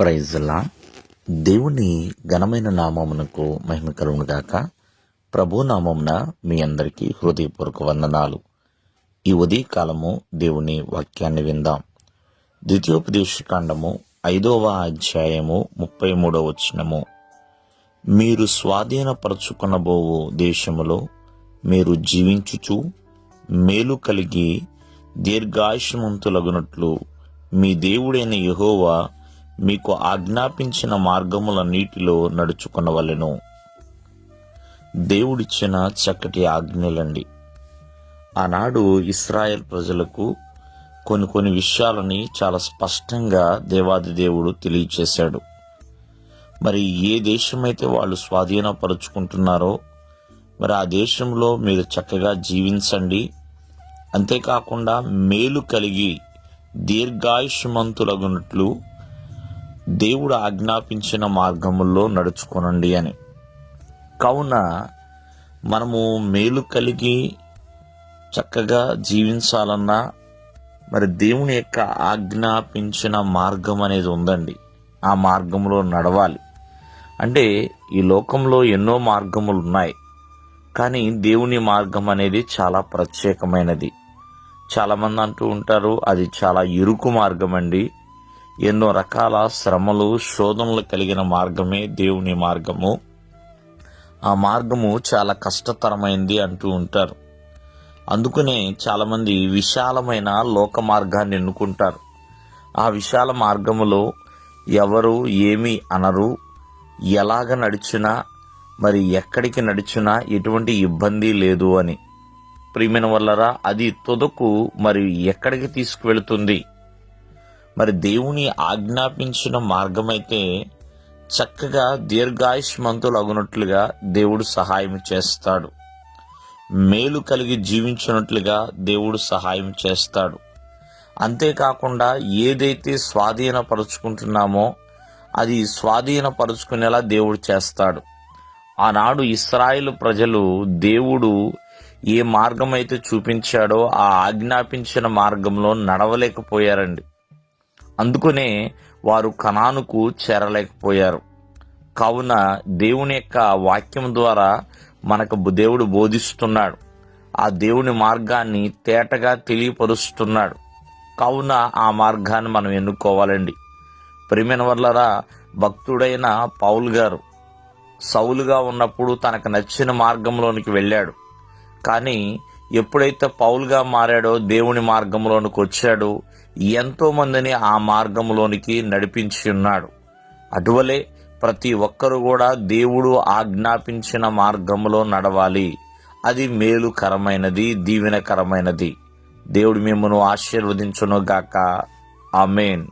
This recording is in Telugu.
ప్రైజ్లా దేవుని ఘనమైన నామమునకు మహిమ కలుగునుగాక ప్రభు నామమున మీ అందరికీ హృదయపూర్వక వందనాలు. ఈ ఉదయకాలము దేవుని వాక్యాన్ని విందాం. ద్వితీయోపదేశకాండము ఐదవ అధ్యాయము ముప్పై మూడవ వచనము. మీరు స్వాధీనపరచుకునబోవు దేశములో మీరు జీవించుచు మేలు కలిగి దీర్ఘాయుషమంతులగునట్లు మీ దేవుడైన యహోవా మీకు ఆజ్ఞాపించిన మార్గముల నీటిలో నడుచుకునవలెను. దేవుడిచ్చిన చక్కటి ఆజ్ఞలండి. ఆనాడు ఇస్రాయెల్ ప్రజలకు కొన్ని కొన్ని విషయాలని చాలా స్పష్టంగా దేవాది దేవుడు తెలియచేశాడు. మరి ఏ దేశమైతే వాళ్ళు స్వాధీనపరుచుకుంటున్నారో మరి ఆ దేశంలో మీరు చక్కగా జీవించండి. అంతేకాకుండా మేలు కలిగి దీర్ఘాయుష్మంతులగునట్లు దేవుడు ఆజ్ఞాపించిన మార్గముల్లో నడుచుకొనండి అని. కావున మనము మేలు కలిగి చక్కగా జీవించాలన్నా మరి దేవుని యొక్క ఆజ్ఞాపించిన మార్గం అనేది ఉందండి. ఆ మార్గంలో నడవాలి. అంటే ఈ లోకంలో ఎన్నో మార్గములు ఉన్నాయి. కానీ దేవుని మార్గం అనేది చాలా ప్రత్యేకమైనది. చాలామంది అంటూ ఉంటారు అది చాలా ఇరుకు మార్గం అండి ఎన్నో రకాల శ్రమలు శోధనలు కలిగిన మార్గమే దేవుని మార్గము. ఆ మార్గము చాలా కష్టతరమైంది అంటూ ఉంటారు. అందుకనే చాలామంది విశాలమైన లోక మార్గాన్ని ఎన్నుకుంటారు. ఆ విశాల మార్గములో ఎవరు ఏమి అనరు ఎలాగ నడిచినా మరి ఎక్కడికి నడిచినా ఎటువంటి ఇబ్బంది లేదు అని. ప్రియమైన వల్లరా అది తుదకు మరి ఎక్కడికి తీసుకువెళుతుంది? మరి దేవుని ఆజ్ఞాపించిన మార్గమైతే చక్కగా దీర్ఘాయుష్మంతులు అగునట్లుగా దేవుడు సహాయం చేస్తాడు. మేలు కలిగి జీవించినట్లుగా దేవుడు సహాయం చేస్తాడు. అంతేకాకుండా ఏదైతే స్వాధీనపరుచుకుంటున్నామో అది స్వాధీనపరుచుకునేలా దేవుడు చేస్తాడు. ఆనాడు ఇస్రాయిల్ ప్రజలు దేవుడు ఏ మార్గం అయితే చూపించాడో ఆ ఆజ్ఞాపించిన మార్గంలో నడవలేకపోయారండి. అందుకనే వారు కణానుకు చేరలేకపోయారు. కావున దేవుని యొక్క వాక్యం ద్వారా మనకు దేవుడు బోధిస్తున్నాడు. ఆ దేవుని మార్గాన్ని తేటగా తెలియపరుస్తున్నాడు. కావున ఆ మార్గాన్ని మనం ఎన్నుకోవాలండి. ప్రిమిన వల్లరా భక్తుడైన పౌల్ గారు సౌలుగా ఉన్నప్పుడు తనకు నచ్చిన మార్గంలోనికి వెళ్ళాడు. కానీ ఎప్పుడైతే పౌలుగా మారాడో దేవుని మార్గంలోనికి వచ్చాడు ఎంతో మందిని ఆ మార్గంలోనికి నడిపించి ఉన్నాడు. అటువలే ప్రతి ఒక్కరు కూడా దేవుడు ఆజ్ఞాపించిన మార్గంలో నడవాలి. అది మేలుకరమైనది దీవెనకరమైనది. దేవుడు మిమ్మను ఆశీర్వదించునుగాక. ఆమెన్.